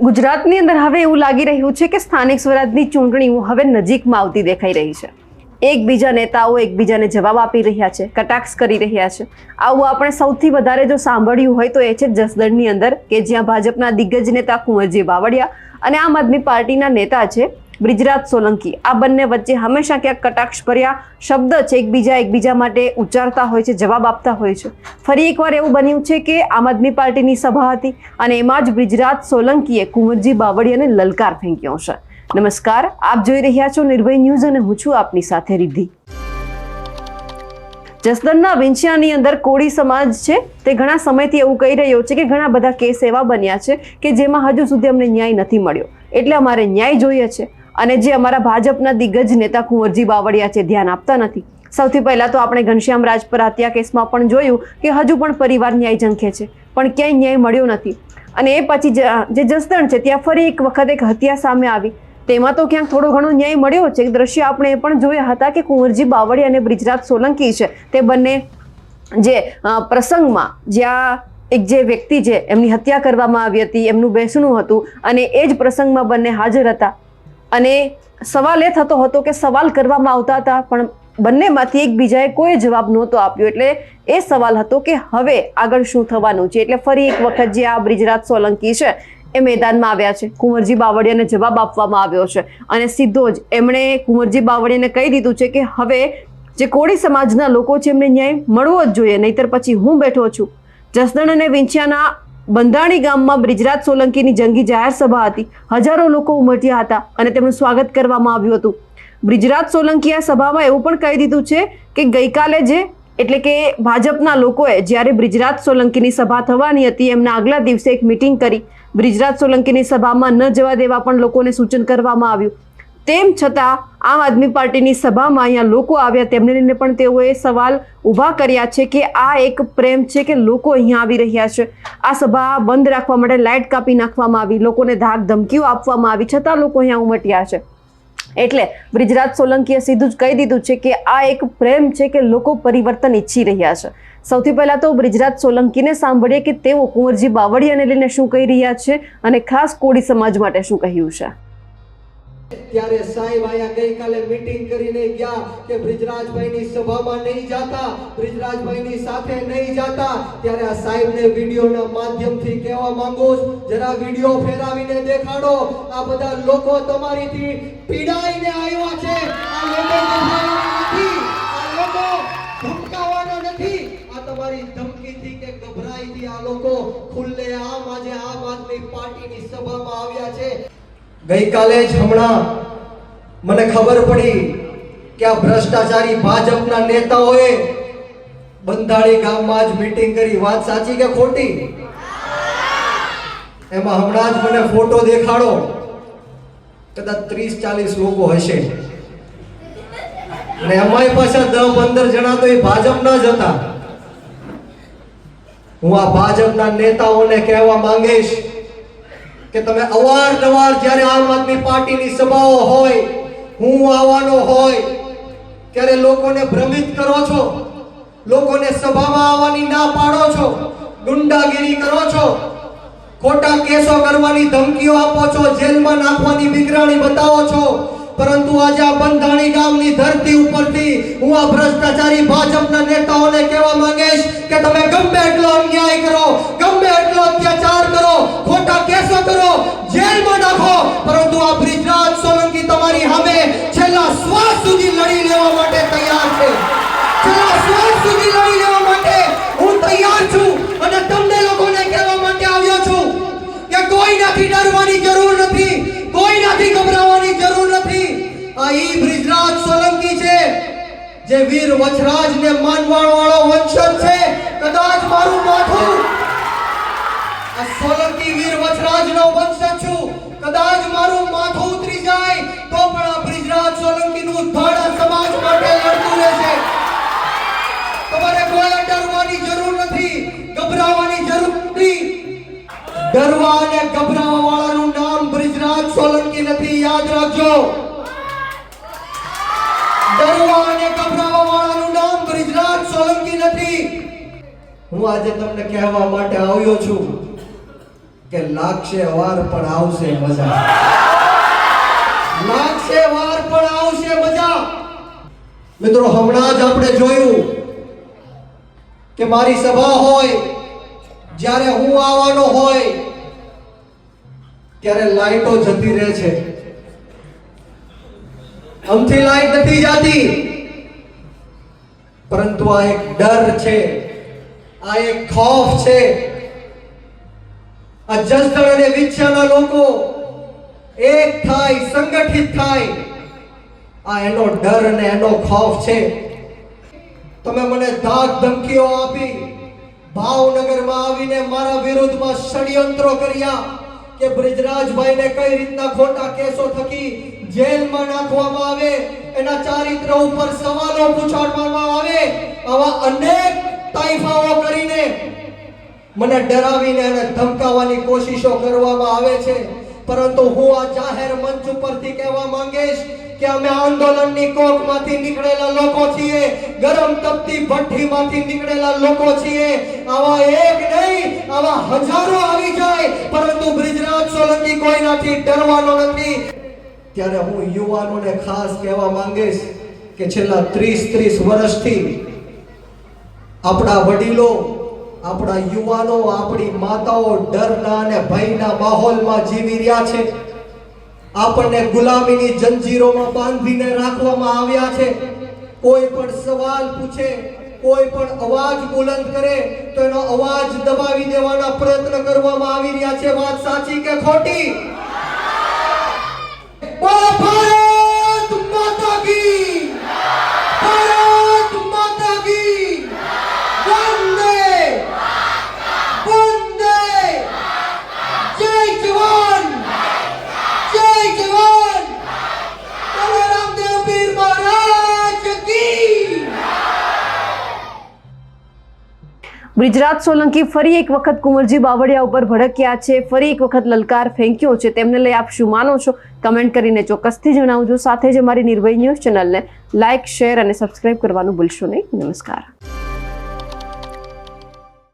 ગુજરાતની અંદર હવે એવું લાગી રહ્યું છે કે સ્થાનિક સ્વરાજની ચૂંટણીઓ હવે નજીકમાં આવતી દેખાઈ રહી છે. એકબીજા નેતાઓ એકબીજાને જવાબ આપી રહ્યા છે, કટાક્ષ કરી રહ્યા છે. આવું આપણે સૌથી વધારે જો સાંભળ્યું હોય તો એ છે જસદણની અંદર કે જ્યાં ભાજપના દિગ્ગજ નેતા કુંવરજી બાવળિયા અને આમ આદમી પાર્ટીના નેતા છે બ્રિજરાજ સોલંકી. આ બંને વચ્ચે હંમેશા ક્યાંક કટાક્ષ ભર્યા શબ્દ છે, એકબીજા એકબીજા માટે ઉચ્ચારતા હોય છે, જવાબ આપતા હોય છે. ફરી એકવાર એવું બન્યું છે કે આમ આદમી પાર્ટીની સભા હતી અને એમાં જ બ્રિજરાજ સોલંકીએ કુંવરજી બાવળિયાને લલકાર ફેંક્યો છે. નમસ્કાર, આપ જોઈ રહ્યા છો નિર્ભય ન્યૂઝ અને હું છું આપની સાથે રિદ્ધિ. જસદણના વિંછિયાની અંદર કોળી સમાજ છે, તે ઘણા સમયથી એવું કહી રહ્યો છે કે ઘણા બધા કેસ એવા બન્યા છે કે જેમાં હજુ સુધી અમને ન્યાય નથી મળ્યો. એટલે અમારે ન્યાય જોઈએ છે. અને જે અમારા ભાજપના દિગ્ગજ નેતા કુંવરજી બાવળિયા છે, ધ્યાન આપતા નથી. સૌથી પહેલાં તો આપણે ઘનશ્યામ રાજપર હત્યા કેસમાં પણ જોયું કે હજુ પણ પરિવાર ન્યાય ઝંખે છે, પણ ક્યાંય ન્યાય મળ્યો નથી. અને એ પછી જે જસદણ છે, ત્યાં ફરી એક વખત એક હત્યા સામે આવી. તેમાં તો ક્યાંક થોડો ઘણો ન્યાય મળ્યો છે દ્રશ્ય આપણે એ પણ જોયા હતા કે કુંવરજી બાવળી અને બ્રિજરાજ સોલંકી છે, તે બંને જે પ્રસંગમાં જ્યાં એક જે વ્યક્તિ છે, એમની હત્યા કરવામાં આવી હતી, એમનું બેસણું હતું અને એ જ પ્રસંગમાં બંને હાજર હતા. અને સવાલ એ થતો હતો કે સવાલ કરવામાં આવતા હતા, પણ બંનેમાંથી એકબીજાએ કોઈ જવાબ નહોતો આપ્યો. એટલે એ સવાલ હતો કે હવે આગળ શું થવાનું છે? એટલે ફરી એક વખત જે આ બ્રિજરાજ સોલંકી છે, એ મેદાનમાં આવ્યા છે. કુંવરજી બાવળિયાને જવાબ આપવામાં આવ્યો છે. અને સીધો જ એમણે કુંવરજી બાવળિયાને કહી દીધું છે કે હવે જે કોળી સમાજના લોકો છે, એમને ન્યાય મળવો જ જોઈએ. નહીતર પછી હું બેઠો છું. જસદણ અને વિંછિયાના બંધાણી ગામમાં બ્રિજરાજ સોલંકીની જંગી જાહેર સભા હતી. હજારો લોકો ઉમટ્યા હતા અને તેમનું સ્વાગત કરવામાં આવ્યું હતું. બ્રિજરાજ સોલંકી આ સભામાં એવું પણ કહી દીધું છે કે ગઈકાલે જે, એટલે કે ભાજપના લોકોએ જ્યારે બ્રિજરાજ સોલંકીની સભા થવાની હતી, એમના આગલા દિવસે એક મિટિંગ કરી. બ્રિજરાજ સોલંકીની સભામાં ન જવા દેવા પણ લોકોને સૂચન કરવામાં આવ્યું. તેમ છતાં, આમ આદમી પાર્ટીની સભામાં અહીંયા લોકો આવ્યા. તેમને લઈને પણ તેઓએ સવાલ ઊભા કર્યા છે કે આ એક પ્રેમ છે કે લોકો અહીંયા આવી રહ્યા છે? આ સભા બંધ રાખવા માટે લાઇટ કાપી નાખવામાં આવી, લોકોને ધાક ધમકીઓ આપવામાં આવી, છતાં લોકો અહીંયા ઉમટ્યા છે. એટલે બ્રિજરાજ સોલંકીએ સીધું જ કહી દીધું છે કે આ એક પ્રેમ છે કે લોકો પરિવર્તન ઈચ્છી રહ્યા છે. સૌથી પહેલાં તો બ્રિજરાજ સોલંકીને સાંભળીએ કે તેઓ કુંવરજી બાવળિયાને લઈને શું કહી રહ્યા છે અને ખાસ કોળી સમાજ માટે શું કહ્યું છે? ત્યારે સાહેબ આયા ગઈકાલે મીટિંગ કરીને ગયા કે બ્રિજરાજભાઈની સભામાં નહીં જાતા, બ્રિજરાજભાઈની સાથે નહીં જાતા. ત્યારે આ સાહેબને વિડિયોના માધ્યમથી કહેવા માંગુ છું, જરા વિડિયો ફેરાવીને દેખાડો. આ બધા લોકો તમારીથી પીડાઈને આવ્યા છે. આ લોકો નથી. આ લોકો ધમકાવાના નથી. આ તમારી ધમકીથી કે ગભરાઈથી આ લોકો ખુલ્લે આમ આજે આમ આદમી પાર્ટીની સભામાં આવ્યા છે. ગઈકાલે જ હમણાં મને ખબર પડી કે આ ભ્રષ્ટાચારી ભાજપના નેતાઓએ બંધાળી ગામમાં જ મીટિંગ કરી. વાત સાચી કે ખોટી? એમાં હમણાં જ મને ફોટો દેખાડો. કદાચ ત્રીસ ચાલીસ લોકો હશે. અને એમાંય પાછા દસ પંદર જણા તો એ ભાજપના જ હતા. હું આ ભાજપના નેતાઓને કહેવા માંગીશ કે તમે અવારનવાર જ્યારે આમ આદમી પાર્ટીની સભાઓ હોય, હું આવવાનો હોય, ત્યારે લોકોને ભ્રમિત કરો છો? લોકોને સભામાં આવવાની ના પાડો છો? ગુંડાગીરી કરો છો? ખોટા કેસો કરવાની ધમકીઓ આપો છો? જેલમાં નાખવાની બિગરાણી બતાવો છો? પરંતુ આજે આ બંધાણી ગામની ધરતી ઉપરથી હું આ ભ્રષ્ટાચારી ભાજપના નેતાઓને કહેવા માંગીશ કે તમે ગમે એટલો અન્યાય કરો ડરવાની જરૂર નથી. કોઈનાથી ગભરાવાની જરૂર નથી. આ ઈ બ્રિજરાજ સોલંકી છે, જે વીર વચરાજને માનવાણ વાળો વંશજ છે. કદાચ મારું માથું. આ સોલંકી વીર વચરાજનો વંશજ છું. કદાચ મારું માથું ઉતરી જાય, તો પણ આ બ્રિજરાજ સોલંકીનું ધડ આ સમાજ માટે લડતું રહેશે તમારે કોઈ ડરવાની જરૂર નથી, ગભરાવાની જરૂર નથી. ડરવા અને ગભરાવા વાળાનું લાગશે વાર પણ આવશે મજા. મિત્રો, હમણાં જ આપણે જોયું કે મારી સભા હોય, જ્યારે હું આવવાનો હોય, ત્યારે લાઈટો જતી રહે છે. અમથી લાઈટ નથી જાતી. પરંતુ આ એક ડર છે. આ એક ખોફ છે. આ જસદણ અને વિછ્યાના લોકો એક થાય, સંગઠિત થાય. આ એનો ડર અને એનો ખોફ છે. તમે મને ધાક ધમકીઓ આપી, ભાવનગરમાં આવીને મારા વિરુદ્ધમાં ષડયંત્રો કર્યા કે બ્રિજરાજભાઈને કઈ રીતના ખોટા કેસો થકી જેલમાં નાખવામાં આવે, એના ચારિત્ર ઉપર સવાલો પૂછાડવામાં આવે, આવા અનેક તાઇફાઓ કરીને મને ડરાવીને અને ધમકાવવાની કોશિશો કરવામાં આવે છે. પરંતુ હું આ જાહેર મંચ ઉપરથી કહેવા માંગીશ કે અમે આંદોલનની કોકમાંથી નીકળેલા લોકો છીએ, ગરમ તપતી ભઠ્ઠીમાંથી નીકળેલા લોકો છીએ. આવા એક નહીં, આવા હજારો આવી જાય, પરંતુ બ્રિજરાજ સોલંકી કોઈનાથી ડરવાનો નથી. ત્યારે હું યુવાનોને ખાસ કહેવા માંગીશ કે છેલ્લા ત્રીસ ત્રીસ વર્ષથી આપણા વડીલો, આપણા યુવાનો, આપણી માતાઓ ડરના અને ભયના માહોલમાં જીવી રહ્યા છે. આપણને ગુલામીની જંજીરોમાં બાંધીને રાખવામાં આવ્યા છે. કોઈ પણ સવાલ પૂછે, કોઈ પણ અવાજ બુલંદ કરે, તો એનો અવાજ દબાવી દેવાના પ્રયત્ન કરવામાં આવી રહ્યા છે. વાત સાચી કે ખોટી? બ્રિજરાજ સોલંકી ફરી એક વખત કુંવરજી બાવળિયા ઉપર ભડક્યા છે. ફરી એક વખત લલકાર ફેંક્યો છે. તેમને લઈ આપ શું માનો છો? કમેન્ટ કરીને ચોક્કસથી જણાવજો. સાથે જ અમારી નિર્ભય ન્યૂઝ ચેનલને લાઇક, શેર અને સબસ્ક્રાઇબ કરવાનું ભૂલશો નહીં. નમસ્કાર.